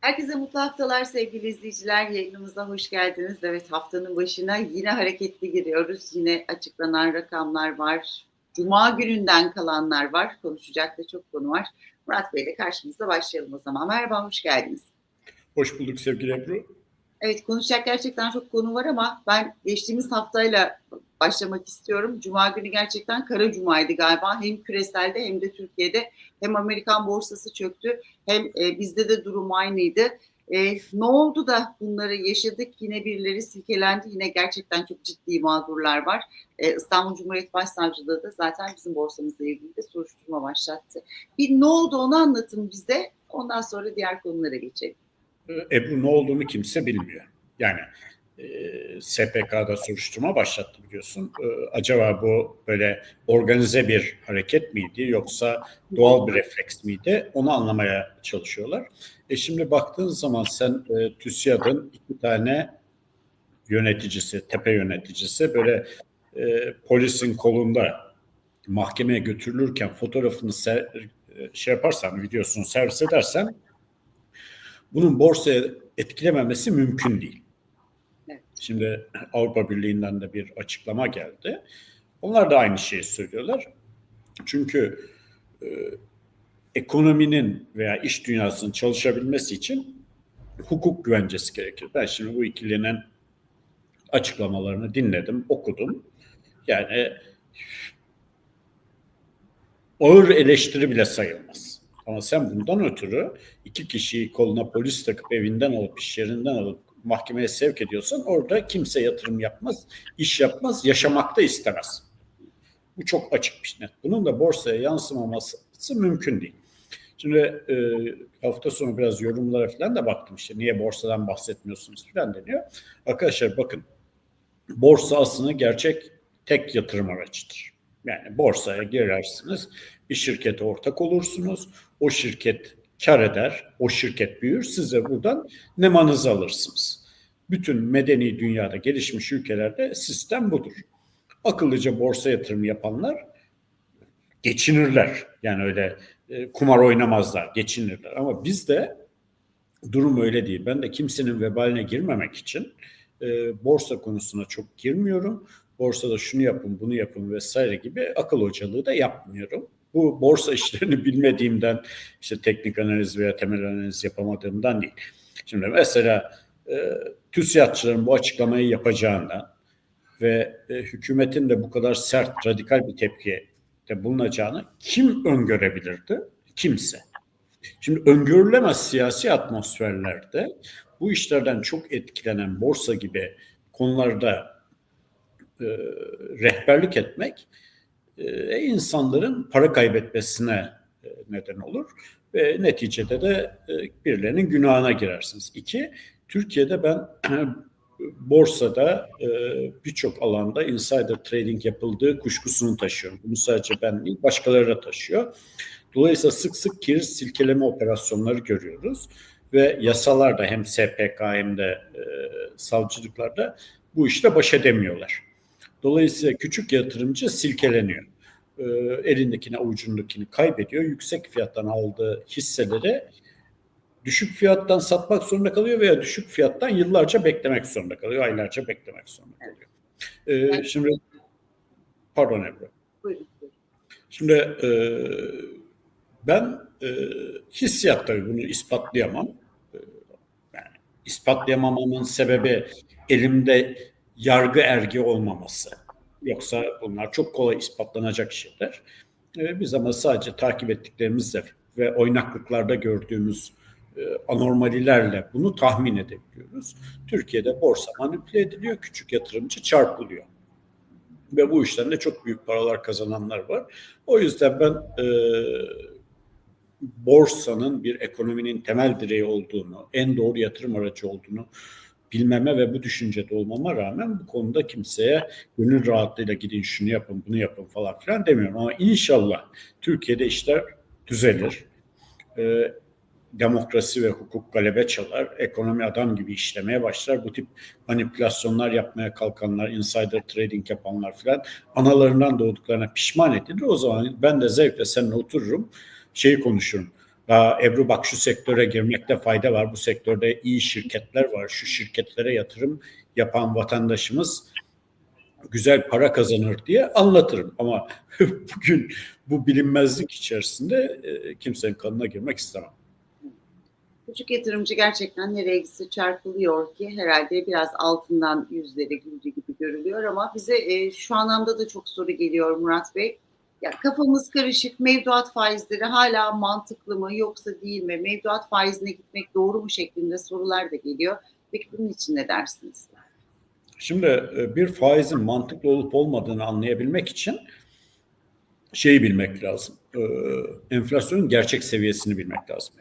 Herkese mutlu haftalar sevgili izleyiciler. Yayınımıza hoş geldiniz. Evet haftanın başına yine hareketli giriyoruz. Yine açıklanan rakamlar var. Cuma gününden kalanlar var. Konuşacak da çok konu var. Murat Bey ile karşımızda başlayalım o zaman. Merhaba, hoş geldiniz. Hoş bulduk sevgili Ebru. Evet konuşacak gerçekten çok konu var ama ben geçtiğimiz haftayla başlamak istiyorum. Cuma günü gerçekten kara cumaydı galiba. Hem küreselde hem de Türkiye'de hem Amerikan borsası çöktü hem e, bizde de durum aynıydı. E, ne oldu da bunları yaşadık? Yine birileri silkelendi. Yine gerçekten çok ciddi mağdurlar var. E, İstanbul Cumhuriyet Başsavcılığı da zaten bizim borsamızla ilgili de soruşturma başlattı. Bir ne oldu onu anlatın bize. Ondan sonra diğer konulara geçelim. Ebru ne olduğunu kimse bilmiyor. Yani SPK'da soruşturma başlattı biliyorsun. Acaba bu böyle organize bir hareket miydi yoksa doğal bir refleks miydi? Onu anlamaya çalışıyorlar. E şimdi baktığın zaman sen TÜSİAD'ın iki tane yöneticisi, tepe yöneticisi böyle e, polisin kolunda mahkemeye götürülürken fotoğrafını ser, şey yaparsan, videosunu servis edersen bunun borsaya etkilememesi mümkün değil. Şimdi Avrupa Birliği'nden de bir açıklama geldi. Onlar da aynı şeyi söylüyorlar. Çünkü e, ekonominin veya iş dünyasının çalışabilmesi için hukuk güvencesi gerekir. Ben şimdi bu ikilinin açıklamalarını dinledim, okudum. Yani ağır eleştiri bile sayılmaz. Ama sen bundan ötürü iki kişiyi koluna polis takıp evinden alıp iş yerinden alıp mahkemeye sevk ediyorsan orada kimse yatırım yapmaz, iş yapmaz, yaşamak da istemez. Bu çok açık bir net. Bunun da borsaya yansımaması mümkün değil. Şimdi e, hafta sonu biraz yorumlara falan da baktım işte niye borsadan bahsetmiyorsunuz falan deniyor. Arkadaşlar bakın borsa aslında gerçek tek yatırım aracıdır. Yani borsaya girersiniz, bir şirkete ortak olursunuz, o şirket kar eder, o şirket büyür, siz de buradan nemanızı alırsınız. Bütün medeni dünyada gelişmiş ülkelerde sistem budur. Akıllıca borsa yatırımı yapanlar geçinirler. Yani öyle e, kumar oynamazlar, geçinirler. Ama bizde durum öyle değil. Ben de kimsenin vebaline girmemek için e, borsa konusuna çok girmiyorum. Borsada şunu yapın, bunu yapın vesaire gibi akıl hocalığı da yapmıyorum bu borsa işlerini bilmediğimden işte teknik analiz veya temel analiz yapamadığımdan değil. Şimdi mesela e, TÜSİAD'çıların bu açıklamayı yapacağından ve e, hükümetin de bu kadar sert, radikal bir tepki de bulunacağını kim öngörebilirdi? Kimse. Şimdi öngörülemez siyasi atmosferlerde bu işlerden çok etkilenen borsa gibi konularda e, rehberlik etmek e, insanların para kaybetmesine e, neden olur ve neticede de e, birilerinin günahına girersiniz. İki, Türkiye'de ben borsada e, birçok alanda insider trading yapıldığı kuşkusunu taşıyorum. Bunu sadece ben değil başkaları da taşıyor. Dolayısıyla sık sık kiriz silkeleme operasyonları görüyoruz ve yasalarda hem SPK hem de e, savcılıklarda bu işte baş edemiyorlar. Dolayısıyla küçük yatırımcı silkeleniyor. E, elindekini avucundakini kaybediyor. Yüksek fiyattan aldığı hisseleri düşük fiyattan satmak zorunda kalıyor veya düşük fiyattan yıllarca beklemek zorunda kalıyor. Aylarca beklemek zorunda kalıyor. E, Şimdi pardon Ebru. Şimdi e, ben e, hissiyat tabii bunu ispatlayamam. E, yani ispatlayamamamın sebebi elimde yargı ergi olmaması. Yoksa bunlar çok kolay ispatlanacak şeyler. E, biz ama sadece takip ettiklerimizle ve oynaklıklarda gördüğümüz e, anomalilerle bunu tahmin edebiliyoruz. Türkiye'de borsa manipüle ediliyor, küçük yatırımcı çarpılıyor. Ve bu işten de çok büyük paralar kazananlar var. O yüzden ben e, borsanın bir ekonominin temel direği olduğunu, en doğru yatırım aracı olduğunu bilmeme ve bu düşüncede olmama rağmen bu konuda kimseye gönül rahatlığıyla gidin şunu yapın bunu yapın falan filan demiyorum. Ama inşallah Türkiye'de işler düzelir. Ee, demokrasi ve hukuk galebe çalar. Ekonomi adam gibi işlemeye başlar. Bu tip manipülasyonlar yapmaya kalkanlar, insider trading yapanlar filan analarından doğduklarına pişman edilir. O zaman ben de zevkle seninle otururum, şeyi konuşurum. Ebru bak şu sektöre girmekte fayda var. Bu sektörde iyi şirketler var. Şu şirketlere yatırım yapan vatandaşımız güzel para kazanır diye anlatırım. Ama bugün bu bilinmezlik içerisinde e, kimsenin kanına girmek istemem. Küçük yatırımcı gerçekten nereye gitse çarpılıyor ki herhalde biraz altından yüzleri güldü gibi görülüyor ama bize e, şu anlamda da çok soru geliyor Murat Bey. Ya kafamız karışık. Mevduat faizleri hala mantıklı mı yoksa değil mi? Mevduat faizine gitmek doğru mu şeklinde sorular da geliyor. Peki bunun için ne dersiniz? Şimdi e, bir faizin mantıklı olup olmadığını anlayabilmek için şeyi bilmek lazım. E, enflasyonun gerçek seviyesini bilmek lazım.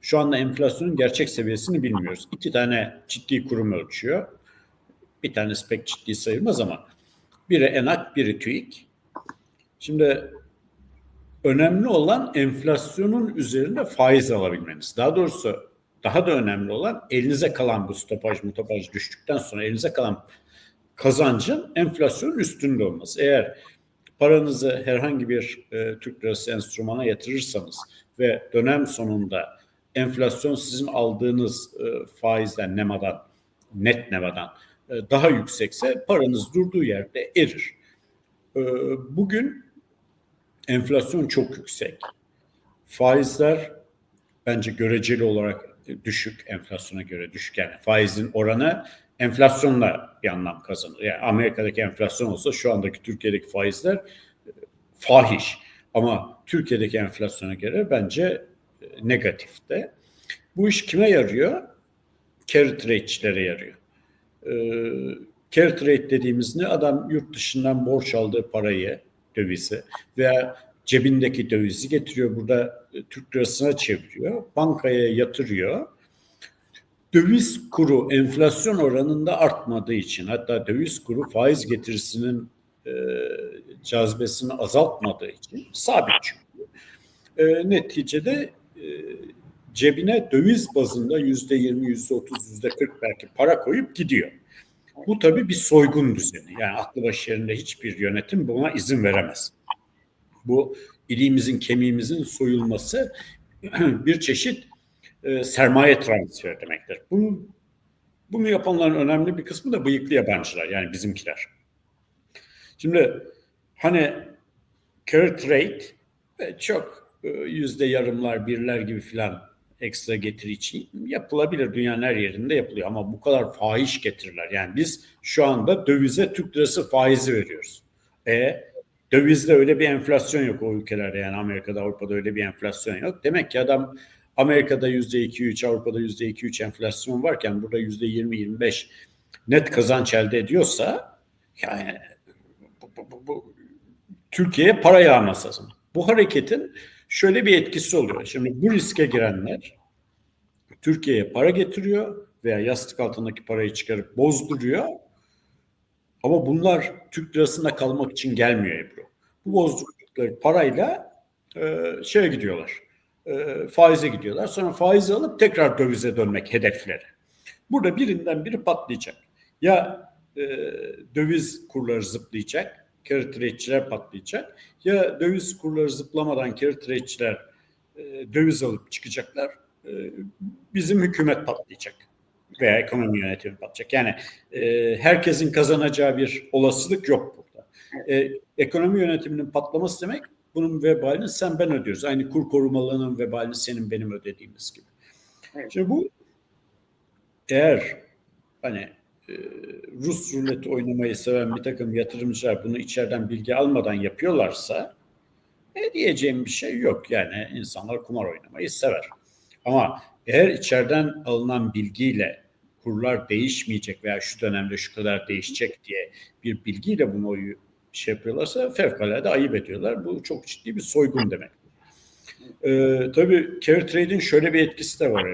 Şu anda enflasyonun gerçek seviyesini bilmiyoruz. İki tane ciddi kurum ölçüyor. Bir tanesi pek ciddi sayılmaz ama biri ENAK, biri TÜİK. Şimdi önemli olan enflasyonun üzerinde faiz alabilmeniz. Daha doğrusu daha da önemli olan elinize kalan bu stopaj mutopaj düştükten sonra elinize kalan kazancın enflasyonun üstünde olması. Eğer paranızı herhangi bir e, Türk lirası enstrümana yatırırsanız ve dönem sonunda enflasyon sizin aldığınız e, faizden nemadan net nemadan e, daha yüksekse paranız durduğu yerde erir. E, bugün enflasyon çok yüksek. Faizler bence göreceli olarak düşük enflasyona göre düşük yani faizin oranı enflasyonla bir anlam kazanır. Yani Amerika'daki enflasyon olsa şu andaki Türkiye'deki faizler e, fahiş. Ama Türkiye'deki enflasyona göre bence e, negatifte. Bu iş kime yarıyor? Carry trade'çilere yarıyor. Ee, carry trade dediğimiz ne? Adam yurt dışından borç aldığı parayı, dövizi veya cebindeki dövizi getiriyor burada e, Türk lirasına çeviriyor. Bankaya yatırıyor. Döviz kuru enflasyon oranında artmadığı için hatta döviz kuru faiz getirisinin e, cazibesini azaltmadığı için sabit çünkü. E, neticede e, cebine döviz bazında yüzde yirmi, yüzde otuz, yüzde kırk belki para koyup gidiyor. Bu tabii bir soygun düzeni. Yani aklı başı yerinde hiçbir yönetim buna izin veremez. Bu iliğimizin, kemiğimizin soyulması bir çeşit e, sermaye transferi demektir. Bunu, bunu yapanların önemli bir kısmı da bıyıklı yabancılar yani bizimkiler. Şimdi hani carry trade çok e, yüzde yarımlar, birler gibi filan ekstra getiri için yapılabilir. Dünyanın her yerinde yapılıyor ama bu kadar fahiş getirirler. Yani biz şu anda dövize Türk lirası faizi veriyoruz. E dövizde öyle bir enflasyon yok o ülkelerde yani Amerika'da Avrupa'da öyle bir enflasyon yok. Demek ki adam Amerika'da yüzde iki üç Avrupa'da yüzde iki üç enflasyon varken burada yüzde yirmi yirmi beş net kazanç elde ediyorsa yani bu, bu, bu, bu Türkiye'ye para yağması lazım. Bu hareketin şöyle bir etkisi oluyor. Şimdi bu riske girenler Türkiye'ye para getiriyor veya yastık altındaki parayı çıkarıp bozduruyor. Ama bunlar Türk lirasında kalmak için gelmiyor Ebru. Bu bozdurdukları parayla e, şeye gidiyorlar. E, faize gidiyorlar. Sonra faizi alıp tekrar dövize dönmek hedefleri. Burada birinden biri patlayacak. Ya e, döviz kurları zıplayacak, carry trade'çiler patlayacak. Ya döviz kurları zıplamadan carry trade'çiler e, döviz alıp çıkacaklar. E, bizim hükümet patlayacak veya ekonomi yönetimi patlayacak. Yani e, herkesin kazanacağı bir olasılık yok burada. E, ekonomi yönetiminin patlaması demek bunun vebalini sen ben ödüyoruz. Aynı kur korumalının vebalini senin benim ödediğimiz gibi. Evet. Şimdi bu eğer hani Rus ruleti oynamayı seven bir takım yatırımcılar bunu içeriden bilgi almadan yapıyorlarsa e, diyeceğim bir şey yok. Yani insanlar kumar oynamayı sever. Ama eğer içeriden alınan bilgiyle kurlar değişmeyecek veya şu dönemde şu kadar değişecek diye bir bilgiyle bunu şey yapıyorlarsa fevkalade ayıp ediyorlar. Bu çok ciddi bir soygun demek. Ee, tabii carry trade'in şöyle bir etkisi de var.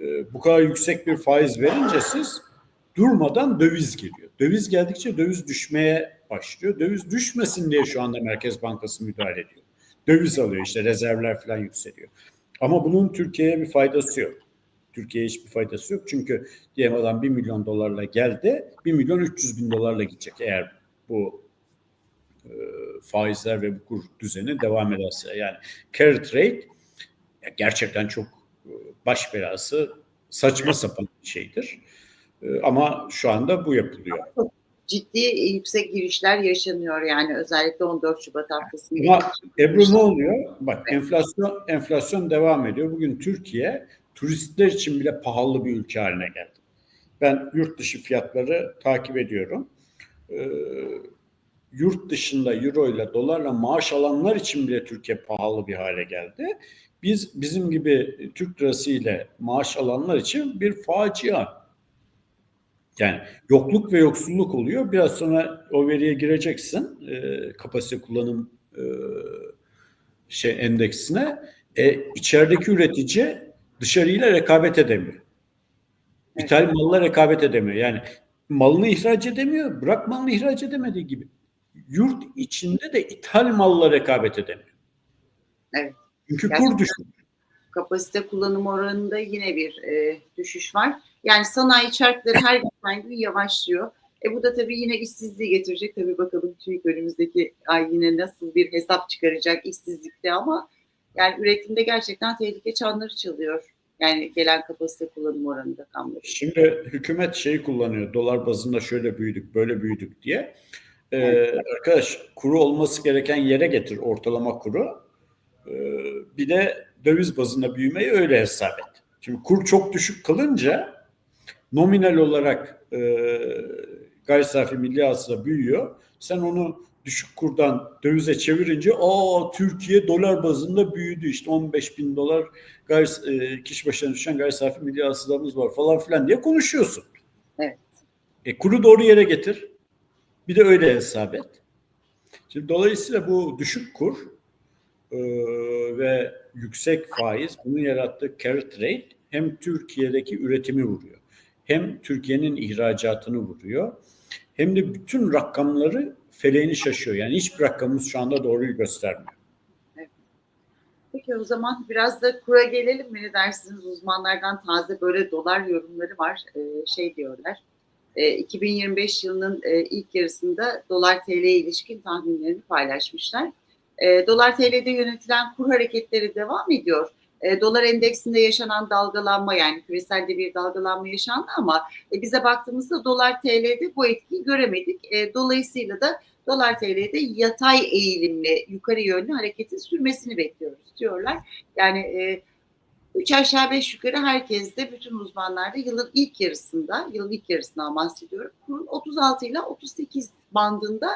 Ee, bu kadar yüksek bir faiz verince siz durmadan döviz geliyor. Döviz geldikçe döviz düşmeye başlıyor. Döviz düşmesin diye şu anda Merkez Bankası müdahale ediyor. Döviz alıyor işte rezervler falan yükseliyor. Ama bunun Türkiye'ye bir faydası yok. Türkiye'ye hiçbir faydası yok. Çünkü diyelim adam 1 milyon dolarla geldi, 1 milyon 300 bin dolarla gidecek eğer bu e, faizler ve bu kur düzeni devam ederse. Yani carry trade gerçekten çok e, baş belası saçma sapan bir şeydir. E, Ama şu anda bu yapılıyor. Ciddi yüksek girişler yaşanıyor yani özellikle 14 Şubat haftasında. Ama Ebru ne oluyor? Bak enflasyon enflasyon devam ediyor. Bugün Türkiye turistler için bile pahalı bir ülke haline geldi. Ben yurt dışı fiyatları takip ediyorum. Ee, yurt dışında euro ile dolarla maaş alanlar için bile Türkiye pahalı bir hale geldi. Biz bizim gibi Türk lirası ile maaş alanlar için bir facia. Yani yokluk ve yoksulluk oluyor. Biraz sonra o veriye gireceksin. E, kapasite kullanım e, şey endeksine. E, içerideki üretici dışarıyla rekabet edemiyor. İthal malla rekabet edemiyor. Yani malını ihraç edemiyor. Bırak malını ihraç edemediği gibi. Yurt içinde de ithal malla rekabet edemiyor. Evet. Çünkü Gerçekten. kur düşük. kapasite kullanım oranında yine bir e, düşüş var. Yani sanayi çarkları her geçen gün yavaşlıyor. E bu da tabii yine işsizliği getirecek. Tabii bakalım TÜİK önümüzdeki ay yine nasıl bir hesap çıkaracak işsizlikte ama yani üretimde gerçekten tehlike çanları çalıyor. Yani gelen kapasite kullanım oranında tam. Şimdi hükümet şeyi kullanıyor. Dolar bazında şöyle büyüdük, böyle büyüdük diye. Ee, Evet. Arkadaş kuru olması gereken yere getir ortalama kuru. Ee, bir de döviz bazında büyümeyi öyle hesap et. Şimdi kur çok düşük kalınca nominal olarak e, gayri safi milli hasıla büyüyor. Sen onu düşük kurdan dövize çevirince aa Türkiye dolar bazında büyüdü işte 15 bin dolar gayri, e, kişi başına düşen gayri safi milli hasılamız var falan filan diye konuşuyorsun. Evet. E, kuru doğru yere getir. Bir de öyle hesap et. Şimdi dolayısıyla bu düşük kur e, ve yüksek faiz bunun yarattığı carry trade hem Türkiye'deki üretimi vuruyor. Hem Türkiye'nin ihracatını vuruyor. Hem de bütün rakamları feleğini şaşıyor. Yani hiçbir rakamımız şu anda doğruyu göstermiyor. Peki o zaman biraz da kura gelelim mi ne dersiniz? Uzmanlardan taze böyle dolar yorumları var. Ee, şey diyorlar. e, 2025 yılının e, ilk yarısında dolar TL'ye ilişkin tahminlerini paylaşmışlar. E, dolar TL'de yönetilen kur hareketleri devam ediyor. E, dolar endeksinde yaşanan dalgalanma yani küreselde bir dalgalanma yaşandı ama e, bize baktığımızda dolar TL'de bu etkiyi göremedik. E, dolayısıyla da dolar TL'de yatay eğilimli yukarı yönlü hareketin sürmesini bekliyoruz diyorlar. Yani üç aşağı beş yukarı herkes de bütün uzmanlar da yılın ilk yarısında, yılın ilk yarısından bahsediyorum. Kurun 36 ile 38 bandında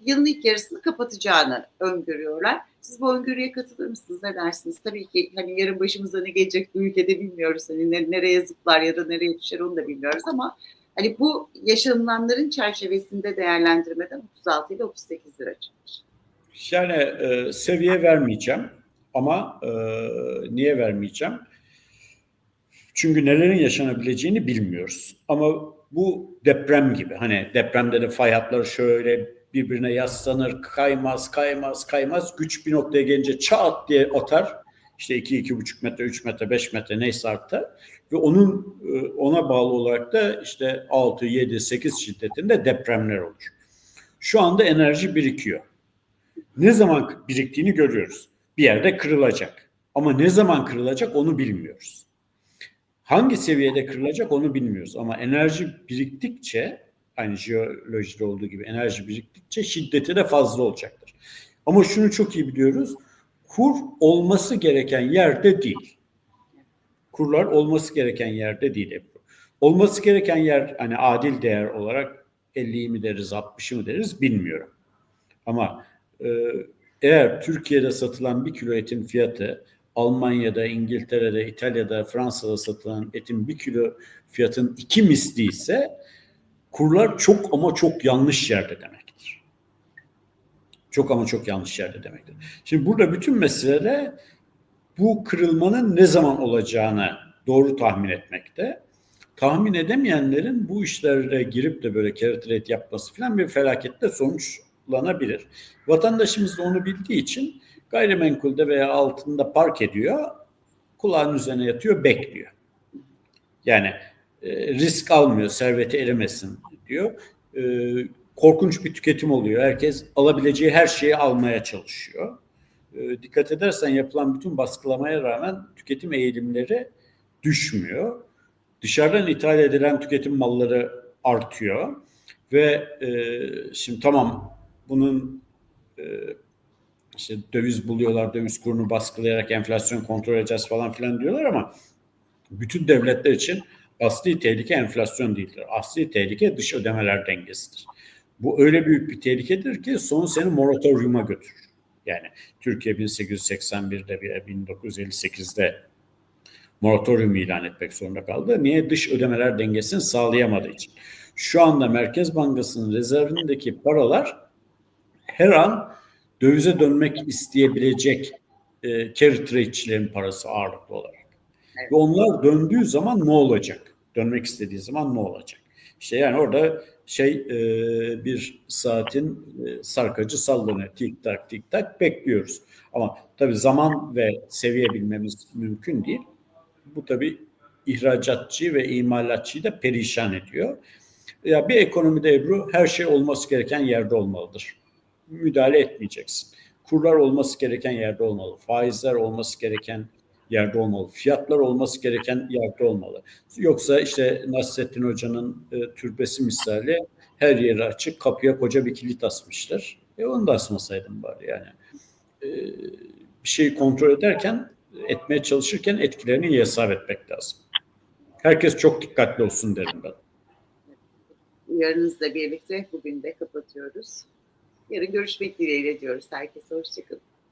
yılın ilk yarısını kapatacağını öngörüyorlar. Siz bu öngörüye katılır mısınız? Ne dersiniz? Tabii ki hani yarın başımıza ne gelecek bu ülkede bilmiyoruz. Hani ne- nereye zıplar ya da nereye düşer onu da bilmiyoruz ama hani bu yaşanılanların çerçevesinde değerlendirmeden 36 ile 38 lira çıkmış. Yani e, seviye vermeyeceğim ama e, niye vermeyeceğim? Çünkü nelerin yaşanabileceğini bilmiyoruz. Ama bu deprem gibi. Hani depremde de fay hatları şöyle birbirine yaslanır, kaymaz, kaymaz, kaymaz. Güç bir noktaya gelince çat diye atar. İşte 2, iki, 2,5 metre, 3 metre, 5 metre neyse artar. Ve onun e, ona bağlı olarak da işte 6, 7, 8 şiddetinde depremler olur. Şu anda enerji birikiyor. Ne zaman biriktiğini görüyoruz. Bir yerde kırılacak. Ama ne zaman kırılacak onu bilmiyoruz. Hangi seviyede kırılacak onu bilmiyoruz. Ama enerji biriktikçe aynı jeolojide olduğu gibi enerji biriktikçe şiddeti de fazla olacaktır. Ama şunu çok iyi biliyoruz. Kur olması gereken yerde değil. Kurlar olması gereken yerde değil Ebru. Olması gereken yer hani adil değer olarak 50'yi mi deriz 60'ı mı deriz bilmiyorum. Ama e, eğer Türkiye'de satılan bir kilo etin fiyatı Almanya'da, İngiltere'de, İtalya'da, Fransa'da satılan etin bir kilo fiyatın iki misli ise kurlar çok ama çok yanlış yerde demektir. Çok ama çok yanlış yerde demektir. Şimdi burada bütün mesele bu kırılmanın ne zaman olacağını doğru tahmin etmekte. Tahmin edemeyenlerin bu işlere girip de böyle carry trade yapması falan bir felaketle sonuçlanabilir. Vatandaşımız da onu bildiği için gayrimenkulde veya altında park ediyor, kulağın üzerine yatıyor, bekliyor. Yani e, risk almıyor, serveti erimesin diyor. E, korkunç bir tüketim oluyor. Herkes alabileceği her şeyi almaya çalışıyor. e, dikkat edersen yapılan bütün baskılamaya rağmen tüketim eğilimleri düşmüyor. Dışarıdan ithal edilen tüketim malları artıyor ve e, şimdi tamam bunun e, işte döviz buluyorlar, döviz kurunu baskılayarak enflasyon kontrol edeceğiz falan filan diyorlar ama bütün devletler için asli tehlike enflasyon değildir. Asli tehlike dış ödemeler dengesidir. Bu öyle büyük bir tehlikedir ki son seni moratoriuma götürür. Yani Türkiye 1881'de ve 1958'de moratorium ilan etmek zorunda kaldı. Niye? Dış ödemeler dengesini sağlayamadığı için. Şu anda Merkez Bankası'nın rezervindeki paralar her an dövize dönmek isteyebilecek e, carry trade'çilerin parası ağırlıklı olarak. Evet. Ve onlar döndüğü zaman ne olacak? Dönmek istediği zaman ne olacak? İşte yani orada şey e, bir saatin e, sarkacı sallanıyor. Tik tak tik tak bekliyoruz. Ama tabii zaman ve seviye bilmemiz mümkün değil. Bu tabii ihracatçı ve imalatçıyı da perişan ediyor. Ya bir ekonomide Ebru her şey olması gereken yerde olmalıdır. Müdahale etmeyeceksin. Kurlar olması gereken yerde olmalı. Faizler olması gereken yerde olmalı. Fiyatlar olması gereken yerde olmalı. Yoksa işte Nasrettin Hoca'nın e, türbesi misali her yeri açık kapıya koca bir kilit asmışlar. E onu da asmasaydın bari yani. E, bir şeyi kontrol ederken etmeye çalışırken etkilerini hesap etmek lazım. Herkes çok dikkatli olsun derim ben. Uyarınızla birlikte bugün de kapatıyoruz. Yarın görüşmek dileğiyle diyoruz. Herkese hoşçakalın.